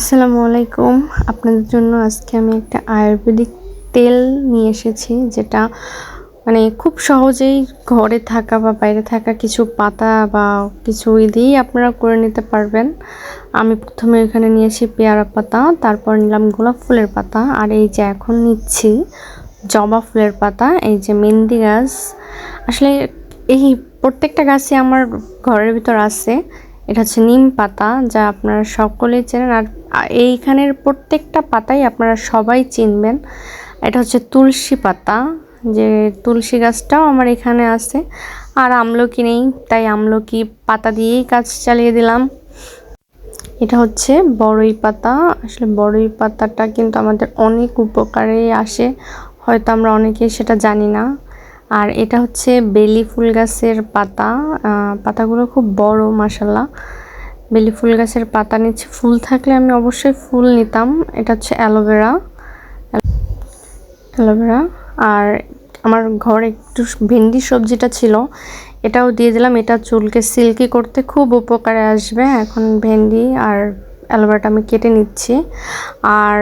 আসসালামু আলাইকুম। আপনাদের জন্য আজকে আমি একটা আয়ুর্বেদিক তেল নিয়ে এসেছি, যেটা মানে খুব সহজেই ঘরে থাকা বা বাইরে থাকা কিছু পাতা বা কিছু দিয়েই আপনারা করে নিতে পারবেন। আমি প্রথমে এখানে নিয়েছি পেয়ারা পাতা, তারপর নিলাম গোলাপ ফুলের পাতা, আর এই যে এখন নিচ্ছি জবা ফুলের পাতা, এই যে মেহেন্দি গাছ। আসলে এই প্রত্যেকটা গাছই আমার ঘরের ভিতর আছে এটা হচ্ছে নিম পাতা, যা আপনারা সকলেই চেনেন। আর এইখানের প্রত্যেকটা পাতাই আপনারা সবাই চিনবেন। এটা হচ্ছে তুলসী পাতা, যে তুলসী গাছটাও আমার এখানে আছে। আর আমলকি নেই, তাই আমলকি পাতা দিয়েই কাজ চালিয়ে দিলাম। এটা হচ্ছে বড়ই পাতা। আসলে বড়ই পাতাটা কিন্তু আমাদের অনেক উপকারে আসে। হয়তো আমরা অনেকেই সেটা জানি না। আর এটা হচ্ছে বেলি ফুল গাছের পাতা। পাতাগুলো খুব বড় মাসাল্লাহ বেলি ফুল গাছের পাতা নিচ্ছে ফুল থাকলে আমি অবশ্যই ফুল নিতাম। এটা হচ্ছে অ্যালোভেরা। অ্যালোভেরা। আর আমার ঘরে একটু ভেন্ডি সবজিটা ছিল, এটাও দিয়ে দিলাম। এটা চুলকে সিল্কি করতে খুব উপকারে আসবে। এখন ভেন্ডি আর অ্যালোভেরাটা আমি কেটে নিচ্ছি। আর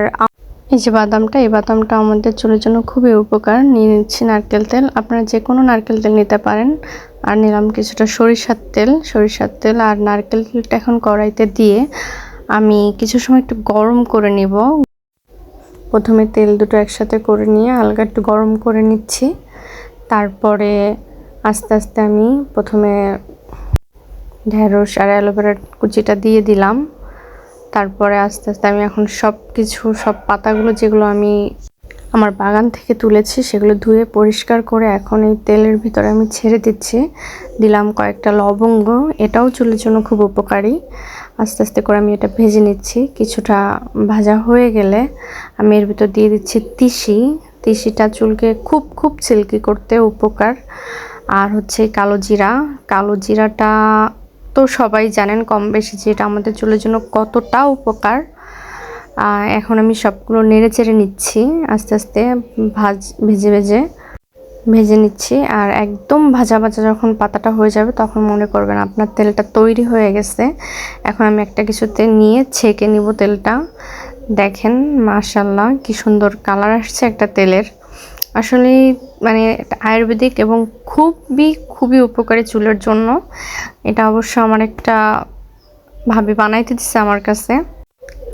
এই যে বাদামটা, এই বাদামটা আমাদের চুলের জন্য খুবই উপকার। নিয়ে নিচ্ছি নারকেল তেল। আপনারা যে কোনো নারকেল তেল নিতে পারেন। আর নিলাম কিছুটা সরিষার তেল। সরিষার তেল আর নারকেল তেলটা এখন কড়াইতে দিয়ে আমি কিছু সময় একটু গরম করে নিব। প্রথমে তেল দুটো একসাথে করে নিয়ে হালকা একটু গরম করে নিচ্ছি। তারপরে আস্তে আস্তে আমি প্রথমে ঢেঁড়স আর অ্যালোভেরার কুচিটা দিয়ে দিলাম। তারপরে আস্তে আস্তে আমি এখন সব কিছু, সব পাতাগুলো যেগুলো আমি আমার বাগান থেকে তুলেছি, সেগুলো ধুয়ে পরিষ্কার করে এখন এই তেলের ভিতরে আমি ছেড়ে দিচ্ছি। দিলাম কয়েকটা লবঙ্গ, এটাও চুলের জন্য খুব উপকারী। আস্তে আস্তে করে আমি এটা ভেজে নিচ্ছি। কিছুটা ভাজা হয়ে গেলে আমি এর ভিতর দিয়ে দিচ্ছি তিসি। তিসিটা চুলকে খুব খুব সিল্কি করতে উপকার। আর হচ্ছে কালো জিরা। কালো জিরাটা তো সবাই জানেন কম বেশি যে এটা আমাদের চুলের জন্য কতটা উপকার। এখন আমি সবগুলো নেড়ে চেড়ে নিচ্ছি, আস্তে আস্তে ভাজ, ভেজে ভেজে ভেজে নিচ্ছি। আর একদম ভাজা ভাজা যখন পাতাটা হয়ে যাবে তখন মনে করবেন আপনার তেলটা তৈরি হয়ে গেছে। এখন আমি একটা কিছুতে নিয়ে ছেঁকে নিব তেলটা। দেখেন মাশাল্লাহ কি সুন্দর কালার আসছে একটা তেলের। আসলে মানে আয়ুর্বেদিক এবং খুবই খুবই উপকারী চুলের জন্য। এটা অবশ্য আমার একটা ভাবি বানাইতে দিচ্ছে আমার কাছে।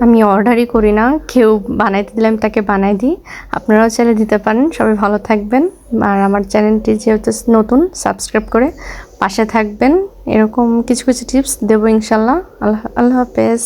আমি অর্ডারই করি না, কেউ বানাইতে দিলে আমি তাকে বানাই দিই। আপনারাও চাইলে দিতে পারেন, সবাই ভালো থাকবেন। আর আমার চ্যানেলটি যেহেতু নতুন, সাবস্ক্রাইব করে পাশে থাকবেন। এরকম কিছু কিছু টিপস দেবো ইনশাল্লাহ। আল্লাহ আল্লাহ হাফেজ।